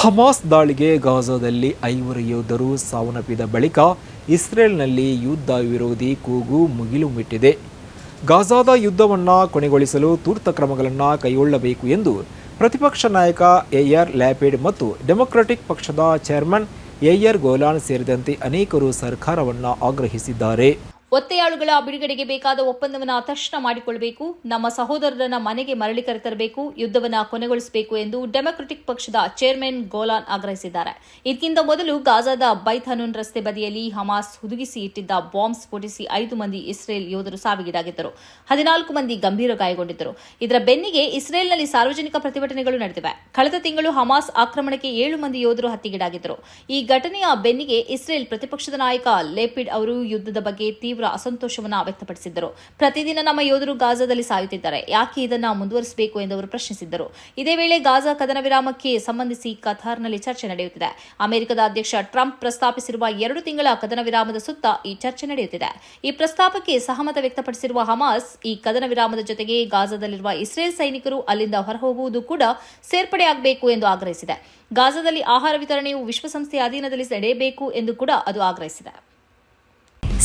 Hamas ದಾಳಿಗೆ ಗಾಜಾದಲ್ಲಿ ಐವರು ಯೋಧರು ಸಾವನ್ನಪ್ಪಿದ ಬಳಿಕ ಇಸ್ರೇಲ್ನಲ್ಲಿ ಯುದ್ಧ ವಿರೋಧಿ ಕೂಗು ಮುಗಿಲು ಮುಟ್ಟಿದೆ. ಗಾಜಾದ ಯುದ್ಧವನ್ನು ಕೊನೆಗೊಳಿಸಲು ತುರ್ತ ಕ್ರಮಗಳನ್ನು ಕೈಗೊಳ್ಳಬೇಕು ಎಂದು ಪ್ರತಿಪಕ್ಷ ನಾಯಕ ಎಆರ್ ಲ್ಯಾಪಿಡ್ ಮತ್ತು ಡೆಮೊಕ್ರೆಟಿಕ್ ಪಕ್ಷದ ಚೇರ್ಮನ್ ಎಆರ್ ಗೋಲಾನ್ ಸೇರಿದಂತೆ ಅನೇಕರು ಸರ್ಕಾರವನ್ನು ಆಗ್ರಹಿಸಿದ್ದಾರೆ. ಒತ್ತೆಯಾಳುಗಳ ಬಿಡುಗಡೆಗೆ ಬೇಕಾದ ಒಪ್ಪಂದವನ್ನು ತಕ್ಷಣ ಮಾಡಿಕೊಳ್ಳಬೇಕು ನಮ್ಮ ಸಹೋದರರನ್ನ ಮನೆಗೆ ಮರಳಿ ಕರೆತರಬೇಕು. ಯುದ್ಧವನ್ನ ಕೊನೆಗೊಳಿಸಬೇಕು ಎಂದು ಡೆಮಾಕ್ರೆಟಿಕ್ ಪಕ್ಷದ ಚೇರ್ಮನ್ ಗೋಲಾನ್ ಆಗ್ರಹಿಸಿದ್ದಾರೆ. ಇದಕ್ಕಿಂತ ಮೊದಲು ಗಾಜಾದ ಬೈಥನೂನ್ ರಸ್ತೆ ಬದಿಯಲ್ಲಿ ಹಮಾಸ್ ಹುದುಗಿಸಿ ಇಟ್ಟಿದ್ದ ಬಾಂಬ್ ಸ್ಫೋಟಿಸಿ ಐದು ಮಂದಿ ಇಸ್ರೇಲ್ ಯೋಧರು ಸಾವಿಗೀಡಾಗಿದ್ದರು. ಹದಿನಾಲ್ಕು ಮಂದಿ ಗಂಭೀರ ಗಾಯಗೊಂಡಿದ್ದರು. ಇದರ ಬೆನ್ನಿಗೆ ಇಸ್ರೇಲ್ನಲ್ಲಿ ಸಾರ್ವಜನಿಕ ಪ್ರತಿಭಟನೆಗಳು ನಡೆದಿವೆ. ಕಳೆದ ತಿಂಗಳು ಹಮಾಸ್ ಆಕ್ರಮಣಕ್ಕೆ ಏಳು ಮಂದಿ ಯೋಧರು ಹತ್ಯೆಗೀಡಾಗಿದ್ದರು. ಈ ಘಟನೆಯ ಬೆನ್ನಿಗೆ ಇಸ್ರೇಲ್ ಪ್ರತಿಪಕ್ಷದ ನಾಯಕ ಲೇಪಿಡ್ ಅವರು ಯುದ್ಧದ ಬಗ್ಗೆ ತೀವ್ರ ಅಸಂತೋಷವನ್ನ ವ್ಯಕ್ತಪಡಿಸಿದ್ದರು. ಪ್ರತಿದಿನ ನಮ್ಮ ಯೋಧರು ಗಾಜಾದಲ್ಲಿ ಸಾಯುತ್ತಿದ್ದಾರೆ. ಯಾಕೆ ಇದನ್ನು ಮುಂದುವರಿಸಬೇಕು ಎಂದು ಅವರು ಪ್ರಶ್ನಿಸಿದ್ದರು. ಇದೇ ವೇಳೆ ಗಾಜಾ ಕದನ ವಿರಾಮಕ್ಕೆ ಸಂಬಂಧಿಸಿ ಕಥಾರ್ನಲ್ಲಿ ಚರ್ಚೆ ನಡೆಯುತ್ತಿದೆ. ಅಮೆರಿಕದ ಅಧ್ಯಕ್ಷ ಟ್ರಂಪ್ ಪ್ರಸ್ತಾಪಿಸಿರುವ ಎರಡು ತಿಂಗಳ ಕದನ ವಿರಾಮದ ಸುತ್ತ ಈ ಚರ್ಚೆ ನಡೆಯುತ್ತಿದೆ. ಈ ಪ್ರಸ್ತಾಪಕ್ಕೆ ಸಹಮತ ವ್ಯಕ್ತಪಡಿಸಿರುವ ಹಮಾಸ್, ಈ ಕದನ ವಿರಾಮದ ಜೊತೆಗೆ ಗಾಜಾದಲ್ಲಿರುವ ಇಸ್ರೇಲ್ ಸೈನಿಕರು ಅಲ್ಲಿಂದ ಹೊರಹೋಗುವುದು ಕೂಡ ಸೇರ್ಪಡೆಯಾಗಬೇಕು ಎಂದು ಆಗ್ರಹಿಸಿದೆ. ಗಾಜಾದಲ್ಲಿ ಆಹಾರ ವಿತರಣೆಯು ವಿಶ್ವಸಂಸ್ಥೆಯ ಅಧೀನದಲ್ಲಿ ನಡೆಯಬೇಕು ಎಂದು ಕೂಡ ಅದು ಆಗ್ರಹಿಸಿದೆ.